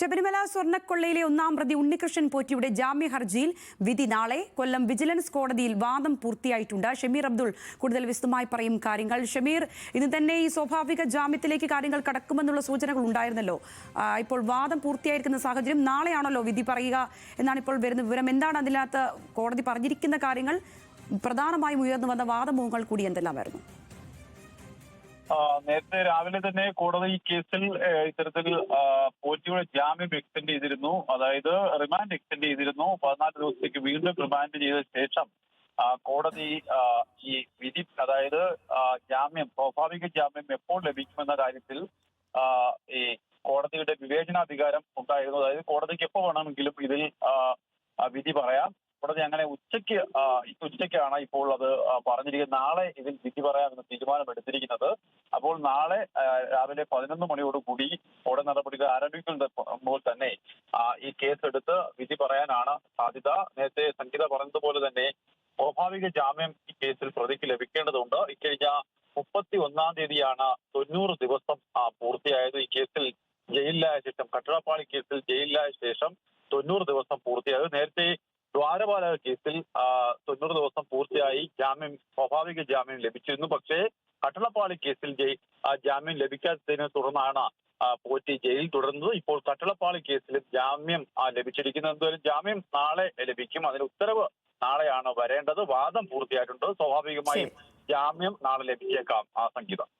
ശബരിമല സ്വർണക്കൊള്ളയിലെ ഒന്നാം പ്രതി ഉണ്ണികൃഷ്ണൻ പോറ്റിയുടെ ജാമ്യ ഹർജിയിൽ വിധി നാളെ കൊല്ലം വിജിലൻസ് കോടതിയിൽ വാദം പൂർത്തിയായിട്ടുണ്ട്. ഷമീർ അബ്ദുൾ കൂടുതൽ വിശദമായി പറയും കാര്യങ്ങൾ. ഷമീർ ഇന്ന് തന്നെ ഈ സ്വാഭാവിക ജാമ്യത്തിലേക്ക് കാര്യങ്ങൾ കടക്കുമെന്നുള്ള സൂചനകൾ ഉണ്ടായിരുന്നല്ലോ. ഇപ്പോൾ വാദം പൂർത്തിയായിരിക്കുന്ന സാഹചര്യം നാളെയാണല്ലോ വിധി പറയുക എന്നാണ് ഇപ്പോൾ വരുന്ന വിവരം. എന്താണ് അതിനകത്ത് കോടതി പറഞ്ഞിരിക്കുന്ന കാര്യങ്ങൾ? പ്രധാനമായും ഉയർന്നു വന്ന വാദമുഖങ്ങൾ കൂടി എന്തെല്ലാമായിരുന്നു? നേരത്തെ രാവിലെ തന്നെ കോടതി കേസിൽ ഇത്തരത്തിൽ പോറ്റിയുടെ ജാമ്യം എക്സ്റ്റെൻഡ് ചെയ്തിരുന്നു. അതായത് റിമാൻഡ് എക്സ്റ്റെൻഡ് ചെയ്തിരുന്നു. പതിനാല് ദിവസത്തേക്ക് വീണ്ടും റിമാൻഡ് ചെയ്ത ശേഷം കോടതി ഈ വിധി അതായത് ജാമ്യം സ്വാഭാവിക ജാമ്യം എപ്പോൾ ലഭിക്കുമെന്ന കാര്യത്തിൽ ഈ കോടതിയുടെ വിവേചനാധികാരം ഉണ്ടായിരുന്നു. അതായത് കോടതിക്ക് എപ്പോൾ വേണമെങ്കിലും ഇതിൽ വിധി പറയാം. കോടതി അങ്ങനെ ഉച്ചയ്ക്ക് ഉച്ചയ്ക്കാണ് ഇപ്പോൾ അത് പറഞ്ഞിരിക്കുന്നത്. നാളെ ഇതിൽ വിധി പറയാമെന്ന് തീരുമാനമെടുത്തിരിക്കുന്നത്. നാളെ രാവിലെ പതിനൊന്ന് മണിയോടുകൂടി കോടതി നടപടികൾ ആരംഭിക്കുമ്പോൾ തന്നെ ഈ കേസ് എടുത്ത് വിധി പറയാനാണ് സാധ്യത. നേരത്തെ സംഗീത പറഞ്ഞതുപോലെ തന്നെ സ്വാഭാവിക ജാമ്യം ഈ കേസിൽ പ്രതിക്ക് ലഭിക്കേണ്ടതുണ്ട്. ഇക്കഴിഞ്ഞ മുപ്പത്തി ഒന്നാം തീയതിയാണ് തൊണ്ണൂറ് ദിവസം പൂർത്തിയായത്. ഈ കേസിൽ ജയിലിലായ ശേഷം കട്ടടപ്പാളി കേസിൽ ജയിലിലായ ശേഷം തൊണ്ണൂറ് ദിവസം പൂർത്തിയായത്. നേരത്തെ ദ്വാരപാല കേസിൽ തൊണ്ണൂറ് ദിവസം പൂർത്തിയായി. ജാമ്യം സ്വാഭാവിക ജാമ്യം ലഭിച്ചിരുന്നു. പക്ഷേ കട്ടളപ്പാളി കേസിൽ ജാമ്യം ലഭിക്കാത്തതിനെ തുടർന്നാണ് പോറ്റി ജയിലിൽ തുടരുന്നത്. ഇപ്പോൾ കട്ടളപ്പാളി കേസിൽ ജാമ്യം ലഭിച്ചിരിക്കുന്നത് എന്തായാലും ജാമ്യം നാളെ ലഭിക്കും. അതിന് ഉത്തരവ് നാളെയാണ് വരേണ്ടത്. വാദം പൂർത്തിയായിട്ടുണ്ട്. സ്വാഭാവികമായും ജാമ്യം നാളെ ലഭിച്ചേക്കാം. ആ സംഗീതം.